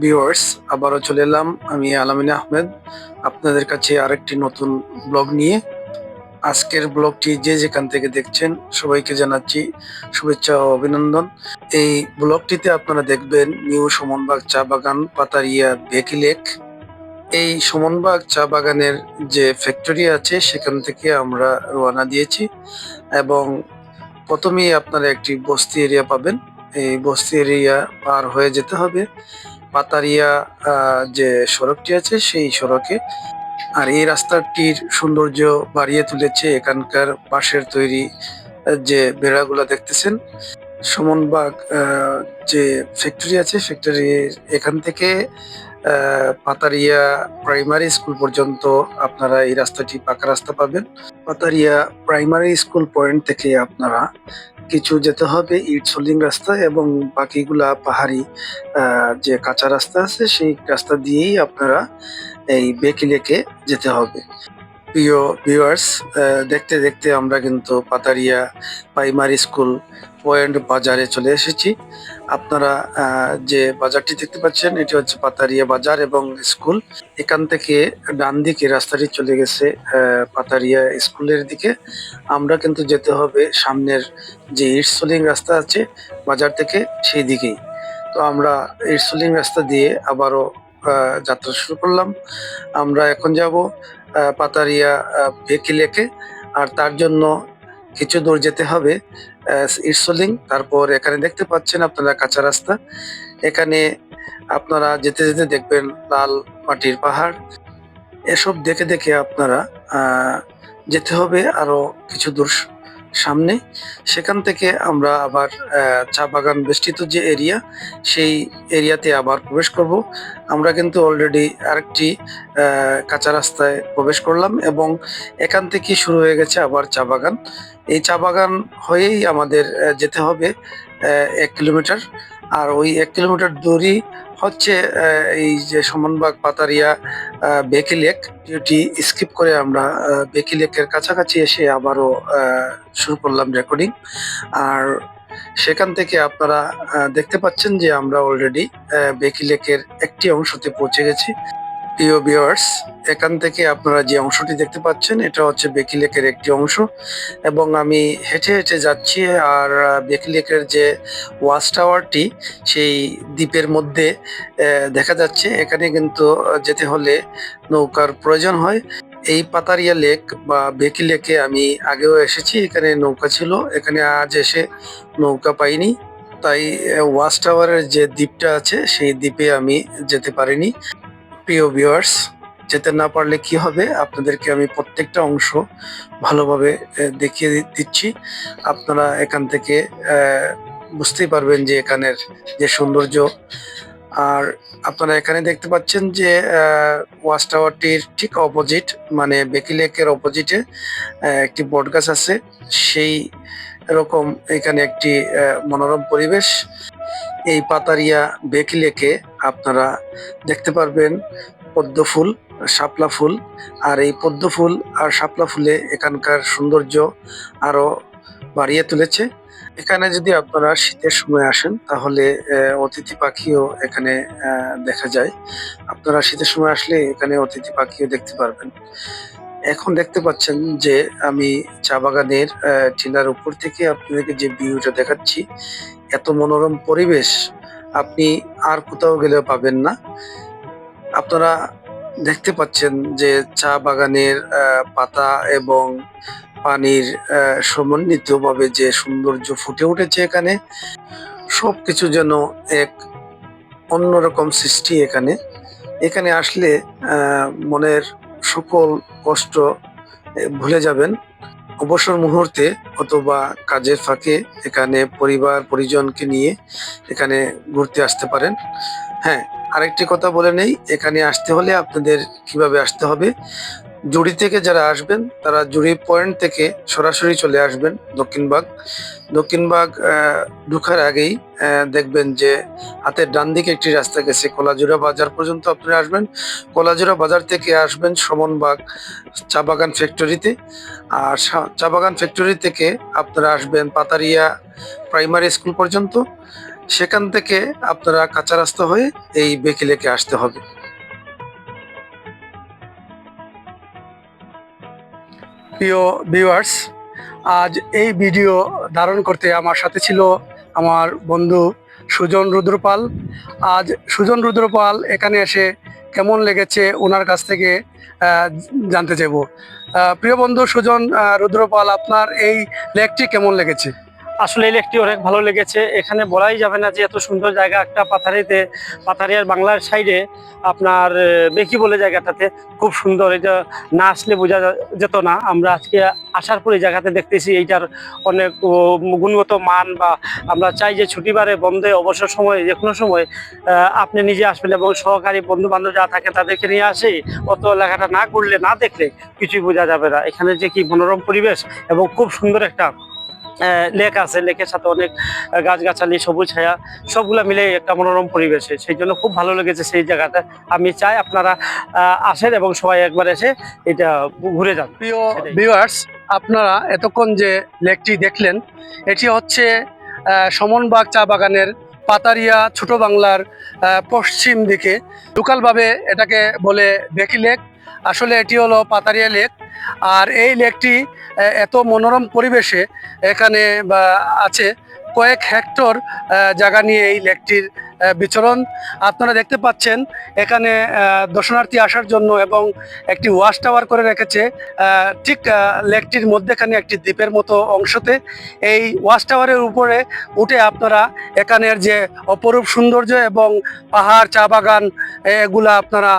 Viewers আবারও চলে এলাম আমি আলামিন আহমেদ। আপনাদের কাছে আরেকটি নতুন ব্লগ নিয়ে। আজকের ব্লগটি যে যেখান থেকে দেখছেন, সবাইকে জানাচ্ছি শুভেচ্ছা ও অভিনন্দন। এই ব্লগটিতে আপনারা দেখবেন নিউ সুমনবাগ চা বাগান, পাতারিয়া বেকি লেক। এই সুমনবাগ চা বাগানের যে ফ্যাক্টরি আছে, সেখান থেকে আমরা রওনা দিয়েছি এবং প্রথমেই আপনারা একটি বস্তি এরিয়া পাবেন। এই বস্তি এরিয়া পার হয়ে যেতে হবে। পাতারিয়া যে সড়কটি আছে, সেই সড়কে। আর এই রাস্তাটির সৌন্দর্য বাড়িয়ে তুলেছে এখানকার বাঁশের তৈরি যে বেড়াগুলো দেখতেছেন। সমনবাগ যে ফ্যাক্টরি আছে ফ্যাক্টরির এখান থেকে পাতারিয়া প্রাইমারি স্কুল পর্যন্ত আপনারা এই রাস্তাটি, পাকা রাস্তা পাবেন। পাতারিয়া প্রাইমারি স্কুল পয়েন্ট থেকে আপনারা কিছু যেতে হবে ইট সোলিং রাস্তা এবং বাকিগুলা পাহাড়ি যে কাঁচা রাস্তা আছে সেই রাস্তা দিয়েই আপনারা এই বেকিলেকে যেতে হবে। প্রিয় ভিউয়ার্স দেখতে দেখতে আমরা কিন্তু পাতারিয়া প্রাইমারি স্কুল পয়েন্ট বাজারে চলে এসেছি। আপনারা যে বাজারটি দেখতে পাচ্ছেন, এটি হচ্ছে পাতারিয়া বাজার এবং স্কুল এখান থেকে ডান দিকে রাস্তাটি চলে গেছে পাতারিয়া স্কুলের দিকে। আমরা কিন্তু যেতে হবে সামনের যে ইটসোলিং রাস্তা আছে বাজার থেকে, সেই দিকেই। তো আমরা ইটসোলিং রাস্তা দিয়ে আবারও যাত্রা শুরু করলাম। আমরা এখন যাব পাতারিয়া ভেকি লেকে আর তার জন্য কিছু দূর যেতে হবে আহ, তারপর এখানে দেখতে পাচ্ছেন আপনারা কাঁচা রাস্তা। এখানে আপনারা যেতে যেতে দেখবেন লাল মাটির পাহাড়। এসব দেখে দেখে আপনারা যেতে হবে আরও কিছু দূর। সামনে। সেখান থেকে আমরা আবার চা বাগান বেষ্টিত যে এরিয়া সেই এরিয়াতে আবার প্রবেশ করব। আমরা কিন্তু অলরেডি আরেকটি কাঁচা রাস্তায় প্রবেশ করলাম এবং এখান থেকে শুরু হয়ে গেছে আবার চা বাগান। এই চা বাগান হয়েই আমাদের যেতে হবে এক কিলোমিটার। আর ওই এক কিলোমিটার দূরই হচ্ছে এই যে সমনবাগ, পাতারিয়া বেকি লেক। যেটি স্কিপ করে আমরা বেকি লেকের কাছাকাছি এসে আবারও শুরু করলাম রেকর্ডিং আর সেখান থেকে আপনারা দেখতে পাচ্ছেন যে আমরা অলরেডি বেকি লেকের একটি অংশতে পৌঁছে গেছি। প্রিয় ভিউয়ার্স, এখান থেকে আপনারা যে অংশটি দেখতে পাচ্ছেন, এটা হচ্ছে বেকি লেকের একটি অংশ এবং আমি হেঁটে হেঁটে যাচ্ছি আর বেকি লেকের যে ওয়াচ টাওয়ারটি, সেই দ্বীপের মধ্যে দেখা যাচ্ছে। এখানে কিন্তু যেতে হলে নৌকার প্রয়োজন হয়। এই পাতারিয়া লেক বা বেকি লেকে আমি আগেও এসেছি, এখানে নৌকা ছিল। এখানে আজ এসে নৌকা পাইনি। তাই ওয়াচ টাওয়ারের যে দ্বীপটা আছে, সেই দ্বীপে আমি যেতে পারিনি। প্রিয় ভিউয়ার্স যেতে না পারলে কি হবে? আপনাদেরকে আমি প্রত্যেকটা অংশ ভালোভাবে দেখিয়ে দিচ্ছি। আপনারা এখান থেকে বুঝতেই পারবেন যে এখানের যে সৌন্দর্য। আর আপনারা এখানে দেখতে পাচ্ছেন যে ওয়াচ টাওয়ারটির ঠিক অপোজিট মানে বেকি লেকের অপোজিটে একটি বট গাছ আছে। সেই রকম এখানে একটি মনোরম পরিবেশ। এই পাতারিয়া বেকি লেকে আপনারা দেখতে পারবেন পদ্ম ফুল, শাপলা ফুল। আর এই পদ্ম ফুল আর শাপলা ফুলে এখানকার সৌন্দর্য আরও বাড়িয়ে তুলেছে। এখানে যদি আপনারা শীতের সময় আসেন, তাহলে অতিথি পাখিও এখানে দেখা যায়। আপনারা শীতের সময় আসলে এখানে অতিথি পাখিও দেখতে পারবেন। এখন দেখতে পাচ্ছেন যে আমি চা বাগানের টিলার উপর থেকে আপনাদেরকে যে ভিউটা দেখাচ্ছি, এত মনোরম পরিবেশ আপনি আর কোথাও গেলেও পাবেন না। আপনারা দেখতে পাচ্ছেন যে চা বাগানের পাতা এবং পানির সমন্বিতভাবে যে সৌন্দর্য ফুটে উঠেছে এখানে, সবকিছু যেন এক অন্যরকম সৃষ্টি এখানে। এখানে আসলে মনের সকল কষ্ট ভুলে যাবেন। অবসর মুহূর্তে অথবা কাজের ফাঁকে এখানে পরিবার পরিজনকে নিয়ে এখানে ঘুরতে আসতে পারেন। হ্যাঁ আরেকটি কথা বলে নেই, এখানে আসতে হলে আপনাদের কীভাবে আসতে হবে। জুড়ি থেকে যারা আসবেন, তারা জুড়ি পয়েন্ট থেকে সরাসরি চলে আসবেন দক্ষিণবাগ। দক্ষিণবাগ ঢুকার আগেই দেখবেন যে হাতের ডান দিকে একটি রাস্তা গেছে, কলাজোড়া বাজার পর্যন্ত আপনারা আসবেন। কলাজোড়া বাজার থেকে আসবেন সমনবাগ চা বাগান ফ্যাক্টরিতে আর চা বাগান ফ্যাক্টরি থেকে আপনারা আসবেন পাতারিয়া প্রাইমারি স্কুল পর্যন্ত। সেখান থেকে আপনারা কাঁচা রাস্তা হয়ে এই বেকি লেকে আসতে হবে। প্রিয় ভিউয়ার্স আজ এই ভিডিও ধারণ করতে আমার সাথে ছিল আমার বন্ধু সুজন রুদ্রপাল। আজ সুজন রুদ্রপাল এখানে এসে কেমন লেগেছে ওনার কাছ থেকে জানতে চাইব। প্রিয় বন্ধু সুজন রুদ্রপাল, আপনার এই লেকটি কেমন লেগেছে? আসলে এই লেকটি অনেক ভালো লেগেছে। এখানে বলাই যাবে না যে এত সুন্দর জায়গা একটা পাথারিতে, পাথারিয়ার বাংলার সাইডে আপনার বেকি বলে জায়গাটাতে খুব সুন্দর। এটা না আসলে বোঝা যেত না। আমরা আজকে আসার পরে জায়গাতে দেখতেছি এইটার অনেক গুণগত মান বা আমরা চাই যে ছুটিবারে, বন্ধে, অবসর সময় যে কোনো সময় আপনি নিজে আসবেন এবং সহকারী বন্ধু বান্ধব যা থাকে তাদেরকে নিয়ে আসে। অত লেখাটা না করলে, না দেখলে কিছুই বোঝা যাবে না। এখানে যে কি মনোরম পরিবেশ এবং খুব সুন্দর একটা লেক আছে লেকের সাথে অনেক গাছগাছালি সবুজ ছায়া সবগুলা মিলে একটা মনোরম পরিবেশে। সেই জন্য খুব ভালো লেগেছে সেই জায়গাটা। আমি চাই আপনারা আসেন এবং সবাই একবার এসে এটা ঘুরে যান। প্রিয়। ভিউয়ার্স আপনারা এতক্ষণ যে লেকটি দেখলেন এটি হচ্ছে সমনবাগ চা বাগানের পাতারিয়া ছোট বাংলার পশ্চিম দিকে। লোকালভাবে এটাকে বলে বেকি লেক। আসলে এটি হলো পাতারিয়া লেক। আর এই লেকটি এত মনোরম পরিবেশে এখানে আছে কয়েক হেক্টর জায়গা নিয়ে এই লেকটির বিচরণ। আপনারা দেখতে পাচ্ছেন, এখানে দর্শনার্থী আসার জন্য এবং একটি ওয়াশ টাওয়ার করে রেখেছে ঠিক লেকটির মধ্যেখানে একটি দ্বীপের মতো অংশতে। এই ওয়াশ টাওয়ারের উপরে উঠে আপনারা এখানের যে অপরূপ সৌন্দর্য এবং পাহাড়, চা বাগান, এগুলা আপনারা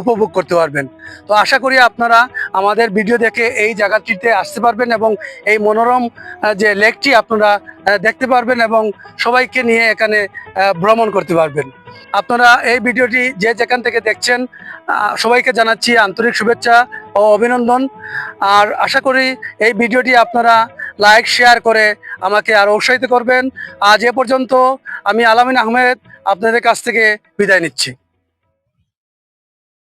উপভোগ করতে পারবেন। তো আশা করি আপনারা আমাদের ভিডিও দেখে এই জায়গাটিতে আসতে পারবেন এবং এই মনোরম যে লেকটি আপনারা দেখতে পারবেন এবং সবাইকে নিয়ে এখানে ভ্রমণ করতে পারবেন। আপনারা এই ভিডিওটি যে যেখান থেকে দেখছেন সবাইকে জানাচ্ছি আন্তরিক শুভেচ্ছা ও অভিনন্দন। আর আশা করি এই ভিডিওটি আপনারা লাইক, শেয়ার করে আমাকে আরও উৎসাহিত করবেন। আজ এ পর্যন্ত আমি আলামিন আহমেদ আপনাদের কাছ থেকে বিদায় নিচ্ছি।